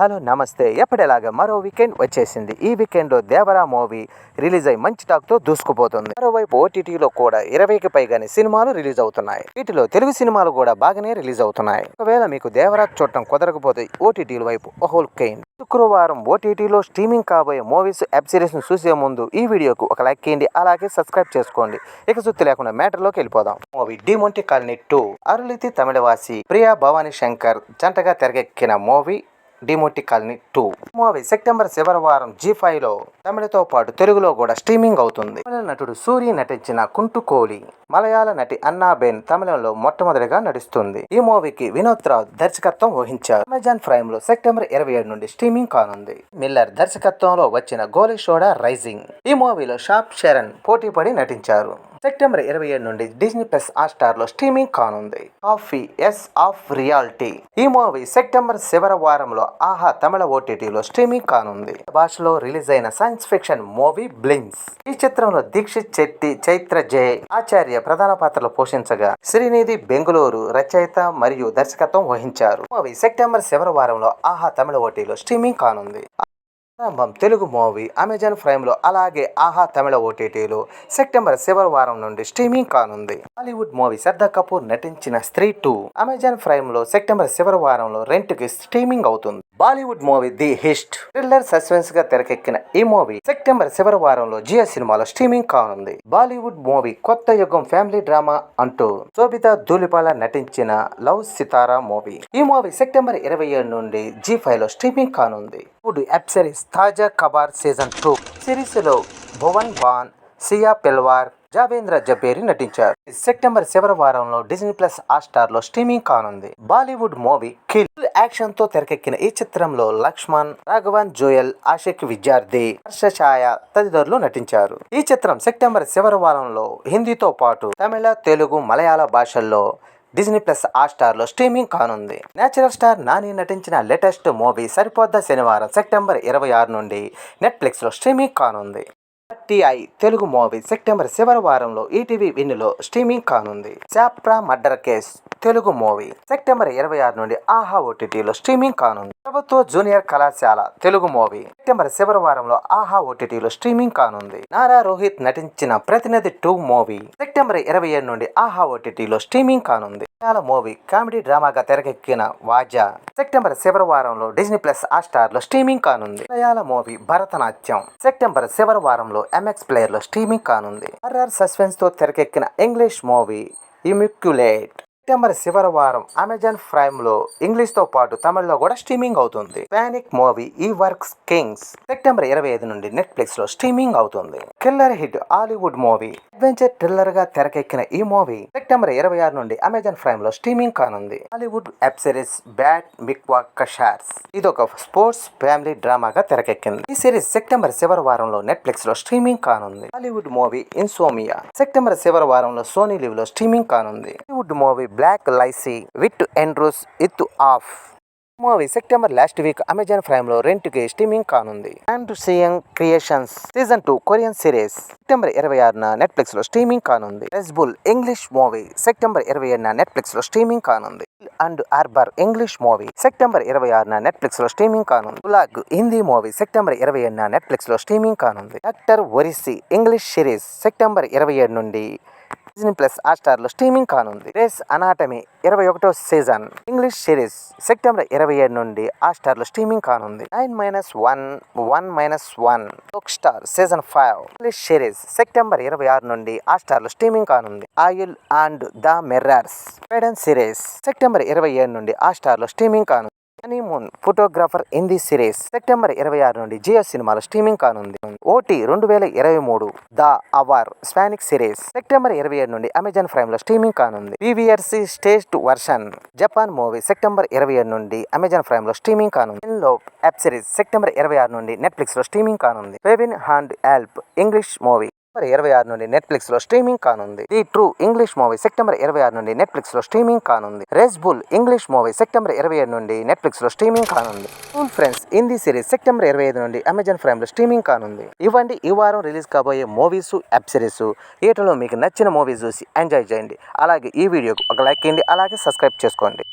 Hello నమస్తే. ఎప్పటిలాగా మరో weekend వచ్చేసింది. ఈ వీకెండ్లో దేవరా మూవీ రిలీజ్ అయి మంచి టాక్తో దూసుకుపోతుంది. మరోవైపు ఓటీటీలో కూడా ఇరవైకి పైగానే సినిమాలు రిలీజ్ అవుతున్నాయి. వీటిలో తెలుగు సినిమాలు కూడా బాగానే రిలీజ్ అవుతున్నాయి. ఒకవేళ మీకు దేవరా చూడటం కుదరకపోతే ఓటీటీల వైపు హోల్ కేన్ శుక్రవారం ఓటీటీలో స్ట్రీమింగ్ కాబోయే మూవీస్ వెబ్ సిరీస్ చూసే ముందు ఈ వీడియోకు ఒక లైక్ చేయండి. అలాగే సబ్స్క్రైబ్ చేసుకోండి. ఇక సుత్తి లేకుండా మ్యాటర్లోకి వెళ్ళిపోదాం. Movie Demonte colony two. Arulnithi తమిళవాసి Priya Bhavani Shankar జంటగా తెరకెక్కిన movie Demonte colony two. Movie September చివరి వారం జీ ఫైవ్లో తమిళతో పాటు తెలుగులో కూడా స్ట్రీమింగ్ అవుతుంది. తమిళ నటుడు సూరి నటించిన కుంటు కోలి మలయాళ నటి అన్నాబెన్ తమిళంలో మొట్టమొదటిగా నటిస్తుంది ఈ మూవీకి వినోద్ రావు దర్శకత్వం వహించారు. అమెజాన్ ప్రైమ్లో సెప్టెంబర్ ఇరవై ఏడు నుండి స్ట్రీమింగ్ కానుంది. మిల్లర్ దర్శకత్వంలో వచ్చిన గోలీ షోడా రైజింగ్. ఈ మూవీలో షాప్ శరణ్ పోటీ పడి నటించారు. సెప్టెంబర్ ఇరవై ఏడు నుండి డిజ్నీ ప్లస్ హాట్స్టార్లో స్ట్రీమింగ్ కానుంది. కాఫీ ఎస్ ఆఫ్ రియాలిటీ ఈ మూవీ సెప్టెంబర్ చివరి వారంలో ఆహా తమిళ ఓటీటీలో స్ట్రీమింగ్ కానుంది. భాషలో రిలీజ్ అయిన సైన్స్ ఫిక్షన్ మూవీ బ్లిన్స్ ఈ చిత్రంలో దీక్షిత్ చెట్టి చైత్ర జయ్ ఆచార్య ప్రధాన పాత్రలు పోషించగా శ్రీనిధి బెంగుళూరు రచయిత మరియు దర్శకత్వం వహించారు. మూవీ సెప్టెంబర్ చివరి వారంలో ఆహా తమిళ ఓటీలో స్ట్రీమింగ్ కానుంది. ప్రారంభం తెలుగు మూవీ అమెజాన్ ప్రైమ్లో అలాగే ఆహా తమిళ ఓటీటీలో సెప్టెంబర్ చివరి వారం నుండి స్ట్రీమింగ్ కానుంది. బాలీవుడ్ మూవీ శ్రద్ధా కపూర్ నటించిన స్త్రీ టూ అమెజాన్ ప్రైమ్లో సెప్టెంబర్ చివరి వారంలో రెంట్కి స్ట్రీమింగ్ అవుతుంది. Bollywood movie the heist thriller సస్పెన్స్గా తెరకెక్కిన ఈ మూవీ సెప్టెంబర్ చివరి వారంలో జియో సినిమాలో స్ట్రీమింగ్ కానుంది. బాలీవుడ్ మూవీ కొత్త యుగం ఫ్యామిలీ డ్రామా అంటూ శోభిత ధూలిపాల నటించిన లవ్ సితారా మూవీ. ఈ మూవీ సెప్టెంబర్ ఇరవై ఏడు నుండి జీ ఫైవ్లో స్ట్రీమింగ్ కానుంది. ఇప్పుడు వెబ్ సిరీస్ తాజా కబార్ సీజన్ టూ సిరీస్లో భువన్ బాన్ సియా పిల్వార్ జావేంద్ర జబేరి నటించారు. సెప్టెంబర్ చివరి వారంలో డిజ్నీ ప్లస్ హాట్స్టార్లో స్ట్రీమింగ్ కానుంది. బాలీవుడ్ మూవీ కిల్ యాక్షన్తో తెరకెక్కిన ఈ చిత్రంలో లక్ష్మణ్ రాఘవన్ జోయల్ ఆషిక్ విద్యార్థి హర్ష ఛాయ తదితరులు నటించారు. ఈ చిత్రం సెప్టెంబర్ చివరి వారంలో హిందీతో పాటు తమిళ తెలుగు మలయాళ భాషల్లో డిజ్నీ ప్లస్ హాట్స్టార్ స్ట్రీమింగ్ కానుంది. నేచురల్ స్టార్ నాని నటించిన లేటెస్ట్ మూవీ సరిపోద్ద శనివారం సెప్టెంబర్ ఇరవై ఆరు నుండి నెట్ఫ్లిక్స్లో స్ట్రీమింగ్ కానుంది. టిఐ తెలుగు మూవీ సెప్టెంబర్ చివరి వారంలో ఈటీవీ విన్నులో స్ట్రీమింగ్ కానుంది. Chapra murder case Telugu movie September ఇరవై ఆరు నుండి ఆహా ఓటీటీలో స్ట్రీమింగ్ కానుంది. ప్రభుత్వ జూనియర్ కళాశాల తెలుగు మూవీ సెప్టెంబర్ చివరి వారంలో ఆహా ఓటీటీలో స్ట్రీమింగ్ కానుంది. నారా రోహిత్ నటించిన ప్రతినిధి టూ మూవీ సెప్టెంబర్ ఇరవై ఏడు నుండి ఆహా ఓటీటీలో స్ట్రీమింగ్ కానుంది. మలయాళ మూవీ కామెడీ డ్రామాగా తెరకెక్కిన వాజా సెప్టెంబర్ చివరి వారంలో డిజ్నీ ప్లస్ హాట్స్టార్లో స్ట్రీమింగ్ కానుంది. మలయాళ మూవీ భరతనాట్యం. సెప్టెంబర్ చివరి వారంలో ఎంఎక్స్ ప్లేయర్లో స్ట్రీమింగ్ కానుంది. హర్రర్ సస్పెన్స్తో తెరకెక్కిన ఇంగ్లీష్ మూవీ ఇమ్యుక్యులేట్. సెప్టెంబర్ చివరి వారం అమెజాన్ ప్రైమ్లో ఇంగ్లీష్తో పాటు తమిళలో కూడా స్ట్రీమింగ్ అవుతుంది. పానిక్ మూవీ ఈ వర్క్స్ కింగ్స్ సెప్టెంబర్ ఇరవై ఐదు నుండి నెట్ఫ్లిక్స్లో స్ట్రీమింగ్ అవుతుంది. Killer hit Hollywood movie adventure థ్రిల్లర్గా తెరకెక్కిన ఈ మూవీ సెప్టెంబర్ ఇరవై ఆరు నుండి అమెజాన్ ప్రైమ్లో స్ట్రీమింగ్ కానుంది. హాలీవుడ్ వెబ్ సిరీస్ బ్యాట్ మిక్వా కషార్స్ ఇది ఒక స్పోర్ట్స్ ఫ్యామిలీ డ్రామాగా తెరకెక్కింది. ఈ సిరీస్ సెప్టెంబర్ చివరి వారంలో నెట్ఫ్లిక్స్లో స్ట్రీమింగ్ కానుంది. హాలీవుడ్ మూవీ ఇన్సోమియా సెప్టెంబర్ చివరి వారంలో సోనీ లివ్లో స్ట్రీమింగ్ కానుంది. హాలీవుడ్ మూవీ బ్లాక్ లైసీ విత్ ఎండ్రూస్ ఇత్ off. Movie September last week Amazon ప్రైమ్లో రెంట్కి స్ట్రీమింగ్ కానుంది. And సియంగ్ creations season two Korean series September ఇరవై ఆరున నెట్ఫ్లిక్స్లో స్ట్రీమింగ్ కానుంది. రెస్బుల్ ఇంగ్లీష్ మూవీ సెప్టెంబర్ ఇరవై ఏడున నెట్ఫ్లిక్స్లో స్ట్రీమింగ్ కానుంది. అండ్ ఆర్బర్ ఇంగ్లీష్ మూవీ సెప్టెంబర్ ఇరవై ఆరున నెట్ఫ్లిక్స్లో స్ట్రీమింగ్ కానుంది. గులాగ్ హిందీ మూవీ సెప్టెంబర్ ఇరవై ఏడున నెట్ఫ్లిక్స్లో స్ట్రీమింగ్ కానుంది. డాక్టర్ ఒరిసి ఇంగ్లీష్ సిరీస్ సెప్టెంబర్ ఇరవై ఏడు నుండి డిజ్నీ ప్లస్ హాట్స్టార్లో స్ట్రీమింగ్ కానుంది. రేస్ అనాటమీ ఇరవై ఒకటో సీజన్. ఇంగ్లీష్ సిరీస్ సెప్టెంబర్ ఇరవై ఏడు నుండి హాట్స్టార్లో స్ట్రీమింగ్ కానుంది. Nine minus one one minus one star season five. English series September ఇరవై ఆరు నుండి హాట్స్టార్లో స్ట్రీమింగ్ కానుంది. Oil and the mirrors. ఫైడన్ series September ఇరవై ఏడు నుండి హాట్స్టార్లో స్ట్రీమింగ్ కానుంది. Honeymoon photographer Hindi series September ఇరవై ఆరు నుండి జియో సినిమాలో స్ట్రీమింగ్ కానుంది. ఓటీ రెండు వేల ఇరవై మూడు the hour Spanish series September ఇరవై ఏడు నుండి అమెజాన్ ప్రైమ్లో స్ట్రీమింగ్ కానుంది. పివిఆర్సి స్టేస్ట్ వర్షన్ జపాన్ మూవీ సెప్టెంబర్ ఇరవై ఏడు నుండి అమెజాన్ ప్రైమ్లో స్ట్రీమింగ్ కానుంది. లో యాప్ సిరీస్ సెప్టెంబర్ ఇరవై ఆరు నుండి నెట్ఫ్లిక్స్లో స్ట్రీమింగ్ కానుంది. పెవిన్ hand help English movie September ఇరవై ఆరు నుండి నెట్ఫ్లిక్స్లో స్ట్రీమింగ్ కానుంది. The true English movie September ఇరవై ఆరు నుండి నెట్ఫ్లిక్స్లో స్ట్రీమింగ్ కానుంది. Rez Ball English movie September ఇరవై ఏడు నుండి నెట్ఫ్లిక్స్లో స్ట్రీమింగ్ కానుంది. Full friends Hindi series September ఇరవై ఐదు నుండి అమెజాన్ ప్రైమ్లో స్ట్రీమింగ్ కానుంది. ఇవ్వండి ఈ వారం రిలీజ్ కాబోయే మూవీస్ వెబ్ సిరీస్. వీటిలో మీకు నచ్చిన మూవీస్ చూసి ఎంజాయ్ చేయండి. అలాగే ఈ వీడియోకి ఒక లైక్ చేయండి. అలాగే సబ్స్క్రైబ్ చేసుకోండి.